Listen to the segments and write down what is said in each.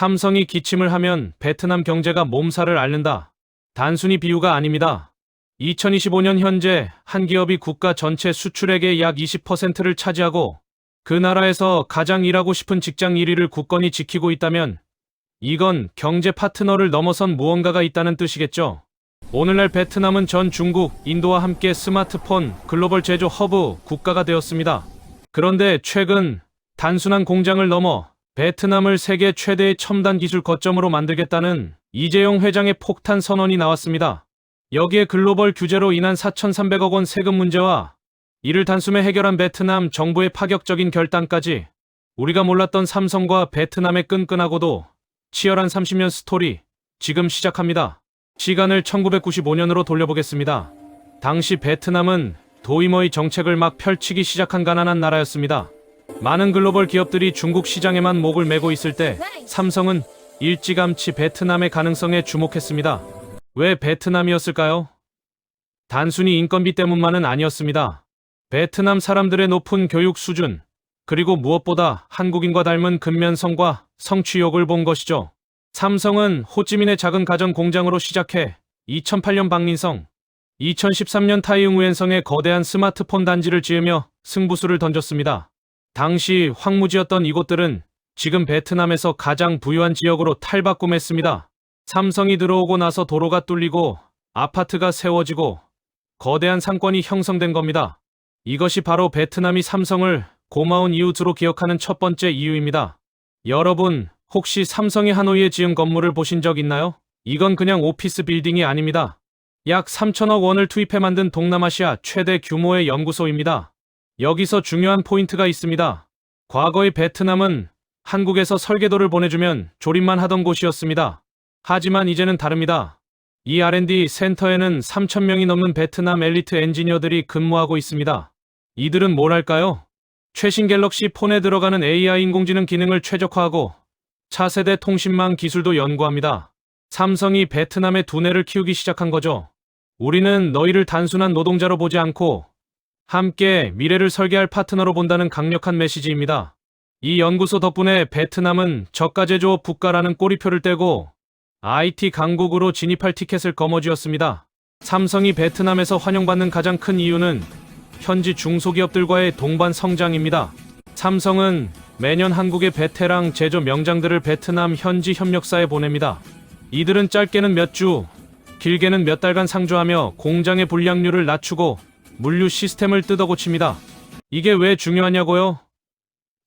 삼성이 기침을 하면 베트남 경제가 몸살을 앓는다. 단순히 비유가 아닙니다. 2025년 현재 한 기업이 국가 전체 수출액의 약 20%를 차지하고 그 나라에서 가장 일하고 싶은 직장 1위를 굳건히 지키고 있다면 이건 경제 파트너를 넘어선 무언가가 있다는 뜻이겠죠. 오늘날 베트남은 전 중국, 인도와 함께 스마트폰 글로벌 제조 허브 국가가 되었습니다. 그런데 최근 단순한 공장을 넘어 베트남을 세계 최대의 첨단 기술 거점으로 만들겠다는 이재용 회장의 폭탄 선언이 나왔습니다. 여기에 글로벌 규제로 인한 4,300억 원 세금 문제와 이를 단숨에 해결한 베트남 정부의 파격적인 결단까지 우리가 몰랐던 삼성과 베트남의 끈끈하고도 치열한 30년 스토리 지금 시작합니다. 시간을 1995년으로 돌려보겠습니다. 당시 베트남은 도이머의 정책을 막 펼치기 시작한 가난한 나라였습니다. 많은 글로벌 기업들이 중국 시장에만 목을 메고 있을 때 삼성은 일찌감치 베트남의 가능성에 주목했습니다. 왜 베트남이었을까요? 단순히 인건비 때문만은 아니었습니다. 베트남 사람들의 높은 교육 수준, 그리고 무엇보다 한국인과 닮은 근면성과 성취욕을 본 것이죠. 삼성은 호찌민의 작은 가전 공장으로 시작해 2008년 박민성, 2013년 타이응우엔성에 거대한 스마트폰 단지를 지으며 승부수를 던졌습니다. 당시 황무지였던 이곳들은 지금 베트남에서 가장 부유한 지역으로 탈바꿈했습니다. 삼성이 들어오고 나서 도로가 뚫리고 아파트가 세워지고 거대한 상권이 형성된 겁니다. 이것이 바로 베트남이 삼성을 고마운 이웃으로 기억하는 첫 번째 이유입니다. 여러분, 혹시 삼성이 하노이에 지은 건물을 보신 적 있나요? 이건 그냥 오피스 빌딩이 아닙니다. 약 3천억 원을 투입해 만든 동남아시아 최대 규모의 연구소입니다. 여기서 중요한 포인트가 있습니다. 과거의 베트남은 한국에서 설계도를 보내주면 조립만 하던 곳이었습니다. 하지만 이제는 다릅니다. 이 R&D 센터에는 3,000명이 넘는 베트남 엘리트 엔지니어들이 근무하고 있습니다. 이들은 뭘 할까요? 최신 갤럭시 폰에 들어가는 AI 인공지능 기능을 최적화하고 차세대 통신망 기술도 연구합니다. 삼성이 베트남의 두뇌를 키우기 시작한 거죠. 우리는 너희를 단순한 노동자로 보지 않고 함께 미래를 설계할 파트너로 본다는 강력한 메시지입니다. 이 연구소 덕분에 베트남은 저가 제조업 국가라는 꼬리표를 떼고 IT 강국으로 진입할 티켓을 거머쥐었습니다. 삼성이 베트남에서 환영받는 가장 큰 이유는 현지 중소기업들과의 동반 성장입니다. 삼성은 매년 한국의 베테랑 제조 명장들을 베트남 현지 협력사에 보냅니다. 이들은 짧게는 몇 주, 길게는 몇 달간 상주하며 공장의 불량률을 낮추고 물류 시스템을 뜯어고칩니다. 이게 왜 중요하냐고요?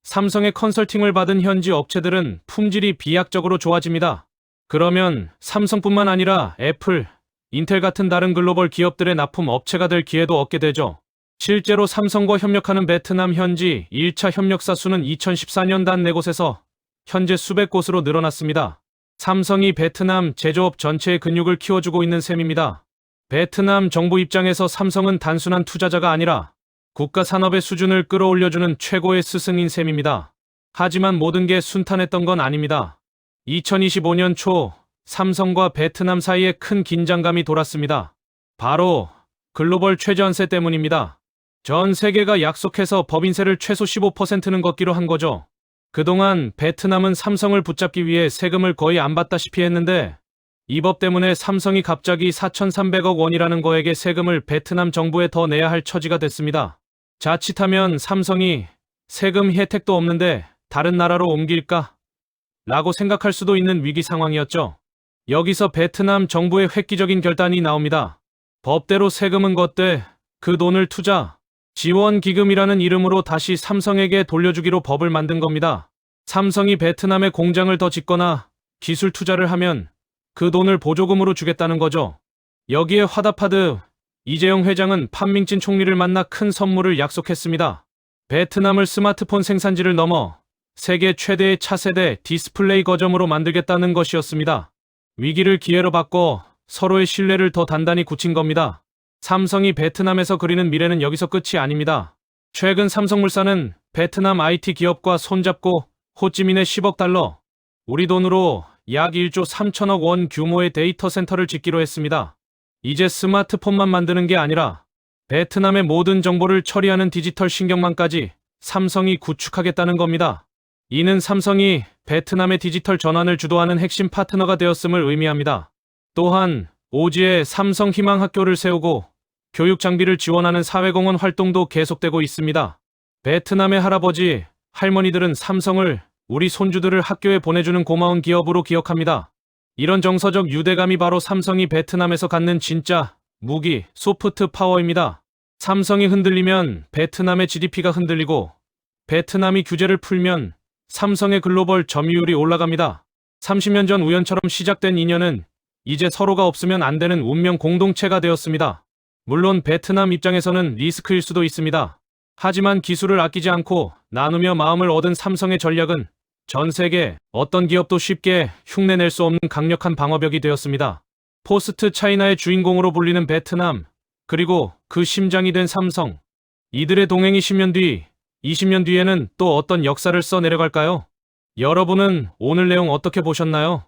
삼성의 컨설팅을 받은 현지 업체들은 품질이 비약적으로 좋아집니다. 그러면 삼성뿐만 아니라 애플, 인텔 같은 다른 글로벌 기업들의 납품 업체가 될 기회도 얻게 되죠. 실제로 삼성과 협력하는 베트남 현지 1차 협력사 수는 2014년 단 4곳에서 현재 수백 곳으로 늘어났습니다. 삼성이 베트남 제조업 전체의 근육을 키워주고 있는 셈입니다. 베트남 정부 입장에서 삼성은 단순한 투자자가 아니라 국가 산업의 수준을 끌어올려주는 최고의 스승인 셈입니다. 하지만 모든 게 순탄했던 건 아닙니다. 2025년 초 삼성과 베트남 사이에 큰 긴장감이 돌았습니다. 바로 글로벌 최저한세 때문입니다. 전 세계가 약속해서 법인세를 최소 15%는 걷기로 한 거죠. 그동안 베트남은 삼성을 붙잡기 위해 세금을 거의 안 받다시피 했는데 이 법 때문에 삼성이 갑자기 4,300억 원이라는 거액의 세금을 베트남 정부에 더 내야 할 처지가 됐습니다. 자칫하면 삼성이 세금 혜택도 없는데 다른 나라로 옮길까? 라고 생각할 수도 있는 위기 상황이었죠. 여기서 베트남 정부의 획기적인 결단이 나옵니다. 법대로 세금은 걷되 그 돈을 투자, 지원 기금이라는 이름으로 다시 삼성에게 돌려주기로 법을 만든 겁니다. 삼성이 베트남에 공장을 더 짓거나 기술 투자를 하면 그 돈을 보조금으로 주겠다는 거죠. 여기에 화답하듯 이재용 회장은 판밍진 총리를 만나 큰 선물을 약속했습니다. 베트남을 스마트폰 생산지를 넘어 세계 최대의 차세대 디스플레이 거점으로 만들겠다는 것이었습니다. 위기를 기회로 바꿔 서로의 신뢰를 더 단단히 굳힌 겁니다. 삼성이 베트남에서 그리는 미래는 여기서 끝이 아닙니다. 최근 삼성물산은 베트남 IT 기업과 손잡고 호찌민의 10억 달러, 우리 돈으로 약 1조 3천억 원 규모의 데이터 센터를 짓기로 했습니다. 이제 스마트폰만 만드는 게 아니라 베트남의 모든 정보를 처리하는 디지털 신경망까지 삼성이 구축하겠다는 겁니다. 이는 삼성이 베트남의 디지털 전환을 주도하는 핵심 파트너가 되었음을 의미합니다. 또한 오지에 삼성 희망 학교를 세우고 교육 장비를 지원하는 사회공헌 활동도 계속되고 있습니다. 베트남의 할아버지, 할머니들은 삼성을 우리 손주들을 학교에 보내주는 고마운 기업으로 기억합니다. 이런 정서적 유대감이 바로 삼성이 베트남에서 갖는 진짜 무기, 소프트 파워입니다. 삼성이 흔들리면 베트남의 GDP가 흔들리고 베트남이 규제를 풀면 삼성의 글로벌 점유율이 올라갑니다. 30년 전 우연처럼 시작된 인연은 이제 서로가 없으면 안 되는 운명 공동체가 되었습니다. 물론 베트남 입장에서는 리스크일 수도 있습니다. 하지만 기술을 아끼지 않고 나누며 마음을 얻은 삼성의 전략은 전 세계 어떤 기업도 쉽게 흉내낼 수 없는 강력한 방어벽이 되었습니다. 포스트 차이나의 주인공으로 불리는 베트남, 그리고 그 심장이 된 삼성. 이들의 동행이 10년 뒤, 20년 뒤에는 또 어떤 역사를 써 내려갈까요? 여러분은 오늘 내용 어떻게 보셨나요?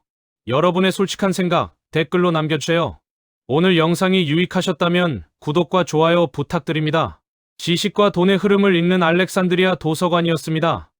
여러분의 솔직한 생각 댓글로 남겨주세요. 오늘 영상이 유익하셨다면 구독과 좋아요 부탁드립니다. 지식과 돈의 흐름을 읽는 알렉산드리아 도서관이었습니다.